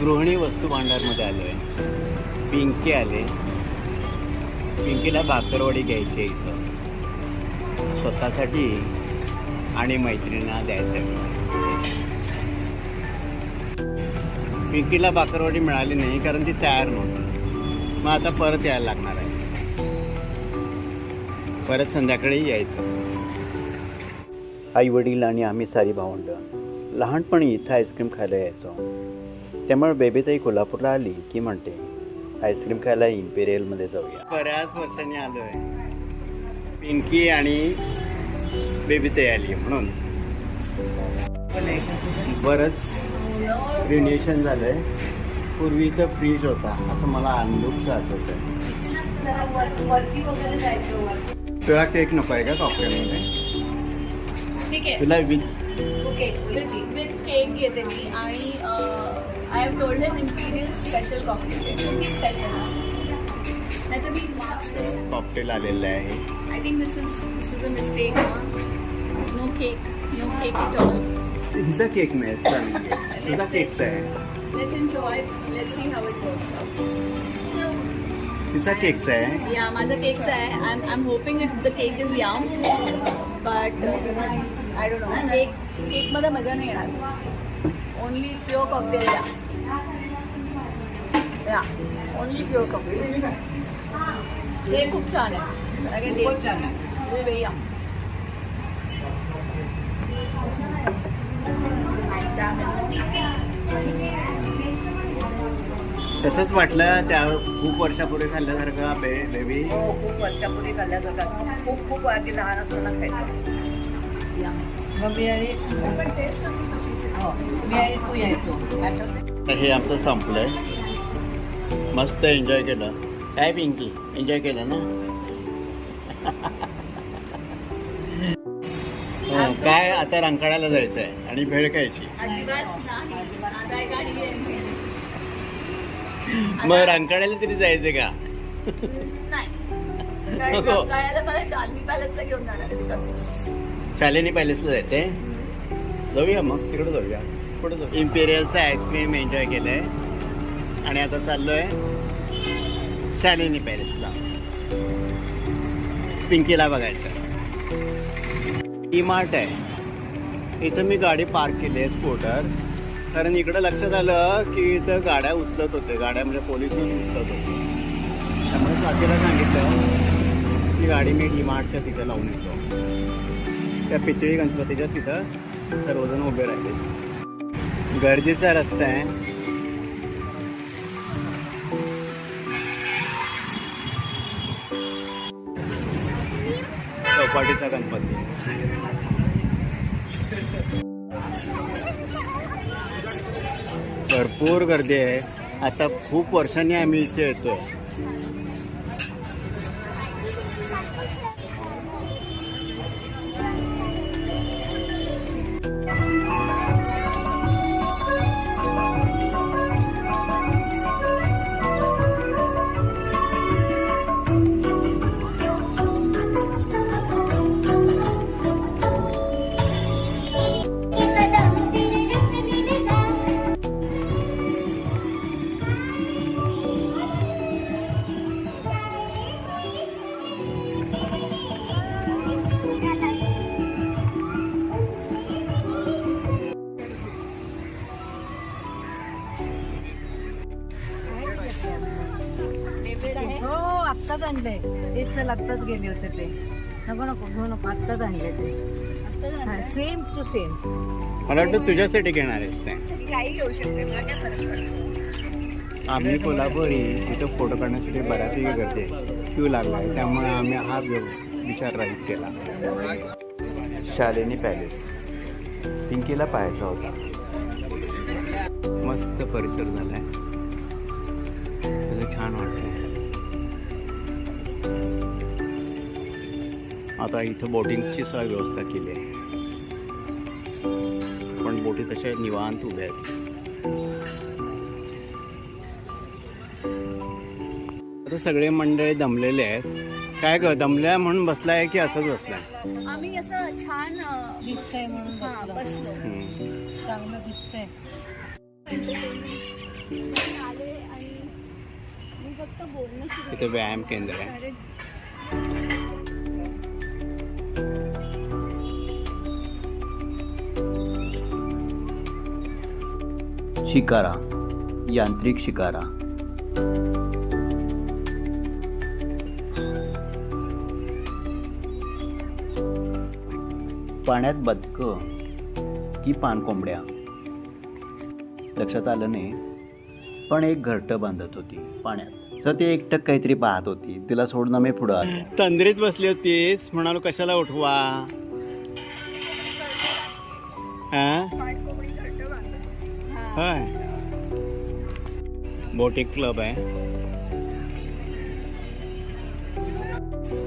गृहिणी वस्तू भांडारमध्ये आलो आहे पिंकी आले. पिंकीला भाकरवडी घ्यायची आहे इथं. स्वतःसाठी आणि मैत्रिणींना द्यायसाठी पिंकीला भाकरवडी मिळाली नाही कारण ती तयार नव्हती. मग आता परत यायला लागणार आहे. परत संध्याकाळी यायचं. आई वडील आणि आम्ही सारी भावंड. लहानपणी इथं आईस्क्रीम खायला यायचो. त्यामुळे बेबीताई कोल्हापूरला आली की म्हणते आईस्क्रीम खायला इम्पेरियलमध्ये जाऊया. बऱ्याच वर्षांनी आलो आहे पिंकी आणि बेबीताई आली म्हणून. बरंच रिन्युएशन झालं आहे पूर्वी इथं फ्रीज होता असं मला अनुभव आठवत आहे तुला केक नको आहे का आहे. तुला विथ केक घेते मी आणि I have told him imperial special cocktail special नाही तर मी मागचे कॉकटेल आलेलं आहे. I think this is this is a mistake no cake no cake it all हिचा केक चालेल. तुझा केकचा आहे let's enjoy let's see how it works तिचा केकचा आहे या माझा केकचा आहे. I I am hoping it the cake is yum but I don't know cake केकमध्ये मजा नाही येणार. ओनली प्युअर कॉकटेल या या ओनली प्युअर कॉकटेल हे खूप छान आहे. अगेन टेस्ट छान आहे वेरी यम तसंच वाटलं त्या खूप वर्षापूर्वी खाल्ल्यासारखं बे बेबी हो खूप वर्षापूर्वी खाल्ल्यासारखा. खूप खूप आधी लहान असताना खायचो. या मग मी आणि पण टेस्ट हो हे आमचं संपलंय. मस्त एन्जॉय केलं. काय पिंकी? एन्जॉय केलं ना? हं, काय आता रंकाळ्याला जायचं आहे आणि भेळ खायची. अजिबात नाही. आता एक गाडी आहे. मग रंकाळ्याला तरी जायचं का आहे. शालेनी पॅलेसला जायचंय? जाऊया मग तिकडे जाऊया. कुठे जाऊ इम्पेरियलचं आईस्क्रीम एन्जॉय केलं आहे आणि आता चाललोय शालिनी पॅलेसला. पिंकीला बघायचं. डी मार्ट आहे. इथं मी गाडी पार्क केली आहे स्कूटर कारण इकडं लक्षात आलं की इथं गाड्या उचलत होते. गाड्या म्हणजे पोलीस उचलत होते. त्यामुळे स्वातीला सांगितलं की गाडी मी डी मार्टच्या तिथं लावून येतो. त्या पितळी गणपतीच्या तिथं. सर्वजण उभे राहिले गर्दीचा रस्ता आहे. चौपाटीचा गणपती. भरपूर गर्दी आहे. आता खूप वर्षांनी आम्ही इथे येतो आणले तेच चल आत्ताच गेले होते ते. नको नको घेऊ नको आत्ताच आणले ते. सेम टू सेम मला वाटतं तुझ्यासाठी घेणार आहेस ते. काही घेऊ शकते मला काय फरक पडतो आम्ही कोल्हापुरी तिथं फोटो काढण्यासाठी बऱ्यापैकी गर्दी आहे. क्यू लागला आहे त्यामुळे आम्ही हा विचार राहीत केला. शालिनी पॅलेस पिंकीला पाहायचा होता. मस्त परिसर झाला आहे छान वाटतंय. आता इथं बोटिंगची सोय व्यवस्था केली आहे. पण बोटी तशा निवांत उभ्या आहेत. आता सगळे मंडळी दमलेले आहेत. काय ग दमल्या म्हणून बसलाय की असंच बसलाय? आम्ही असं छान दिसतंय म्हणून हा. चांगलं दिसतंय. इथे व्यायाम केंद्र आहे. शिकारा यांत्रिक शिकारा. पाण्यात बदक की पानकोंबड्या लक्षात आलं नाही पण एक घरटं बांधत होती पाण्यात. सर ती एकटक काहीतरी पाहत होती. तिला सोडणं मी पुढं आलो. तंद्रीत बसली होतीस. म्हणालो कशाला उठवा? हा हा होय. बोटिक क्लब आहे.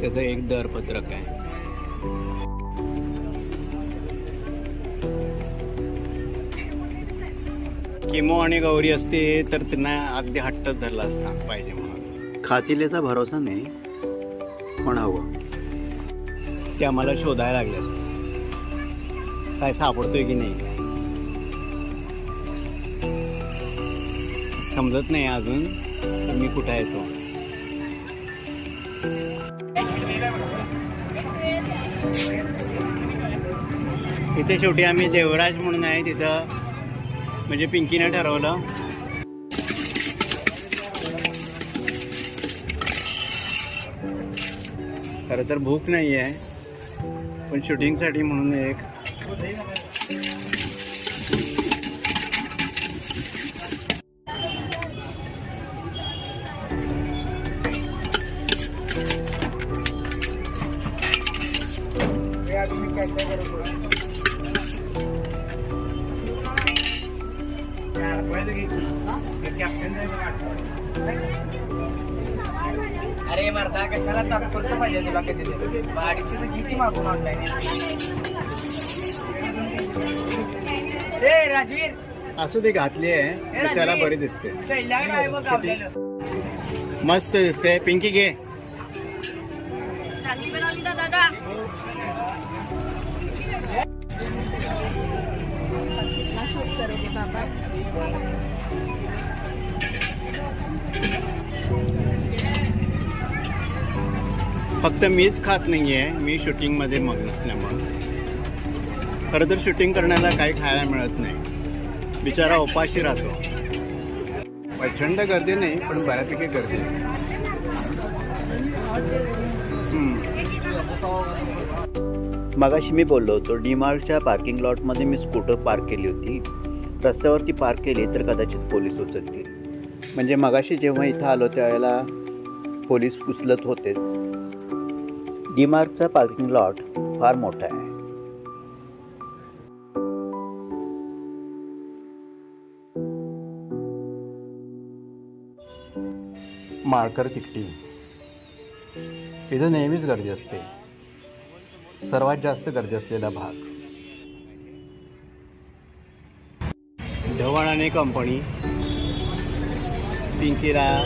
त्याचं एक दरपत्रक आहे. किमो आणि गौरी असते तर त्यांना अगदी हट्टच धरला असता पाहिजे म्हणून. खातिलेचा भरोसा नाही पण हवं ते आम्हाला शोधायला लागले. काय सापडतोय की नाही? समजत नाही अजून तर मी कुठे येतो इथे शेवटी आम्ही देवराज म्हणून आहे तिथं म्हणजे पिंकीनं ठरवलं. खरं तर भूक नाही आहे पण शूटिंगसाठी म्हणून एक. अरे मर्दा कशाला तात्पुरतं पाहिजे तुला कधी गाडीची तर किती मागून ऑनलाईन ए राजवीर असू दे घातली आहे. दिसायला बरी दिसते? मस्त दिसते. पिंकी घे. दादा. शूट करोगे पापा फक्त मीच खात नाही आहे मी शूटिंगमध्ये मग नसल्यामुळं. खरं तर शूटिंग करण्याला काही खायला मिळत नाही. बिचारा उपाशी राहतो. प्रचंड गर्दी नाही पण बऱ्यापैकी गर्दी मगाशी मी बोललो होतो डीमार्टच्या पार्किंग लॉटमध्ये मी स्कूटर पार्क केली होती. रस्त्यावरती पार्क केली तर कदाचित पोलीस उचलतील. म्हणजे मगाशी जेव्हा इथं आलो त्यावेळेला पोलीस उचलत होतेच. डीमार्कचा पार्किंग लॉट फार मोठा आहे. माळकर तिकटी. इथं नेहमीच गर्दी असते. सर्वात जास्त गर्दी असलेला भाग. ढवळाने कंपनी. पिंकीला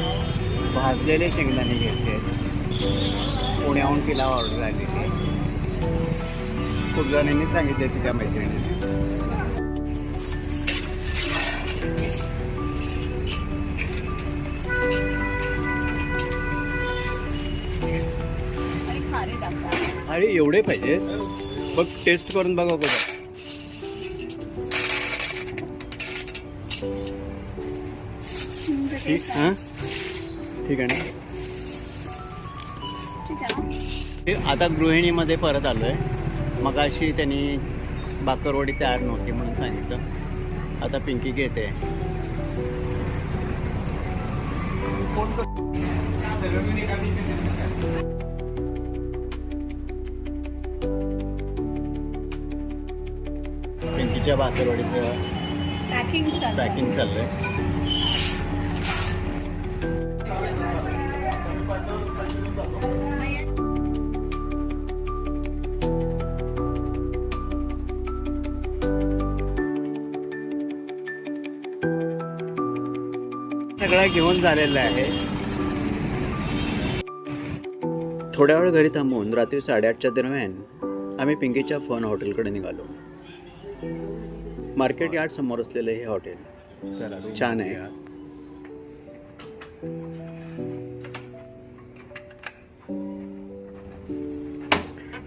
भाजलेले शेंगदाणे घेतले. पुण्याहून तिला ऑर्डर आलेली. खूप जणांनी सांगितले तिच्या मैत्रिणीने अरे एवढे पाहिजे? बघ टेस्ट करून बघा कुठं ठीक हां? ठीक आहे ना? आता गृहिणीमध्ये परत आलो आहे मगाशी त्यांनी बाकरवडी तयार नव्हती म्हणून सांगितलं. आता पिंकी घेते. पिंकीच्या बाकरवडीचं पॅकिंग चालू पॅकिंग चाललंय. सगळा घेऊन झालेला आहे. थोड्या वेळ घरी थांबून रात्री साडेआठच्या दरम्यान आम्ही पिंकीच्या फन हॉटेलकडे निघालो. मार्केट यार्ड समोर असलेलं हे हॉटेल छान आहे.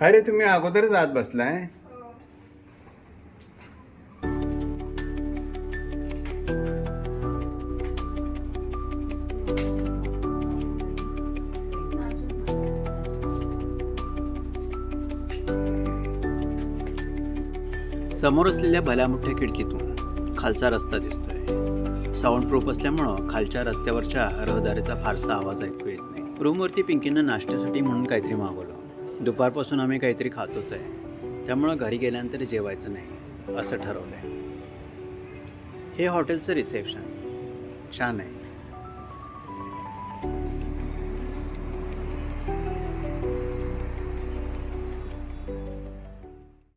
अरे तुम्ही अगोदरच आत बसलाय? समोर असलेल्या भल्या मोठ्या खिडकीतून खालचा रस्ता दिसतोय. साऊंड प्रूफ असल्यामुळं खालच्या रस्त्यावरच्या रहदारीचा फारसा आवाज ऐकू येत नाही. रूमवरती पिंकीनं नाश्त्यासाठी म्हणून काहीतरी मागवलं. दुपारपासून आम्ही काहीतरी खातोच आहे. त्यामुळं घरी गेल्यानंतर जेवायचं नाही असं ठरवलं आहे हे हॉटेलचं रिसेप्शन. छान आहे.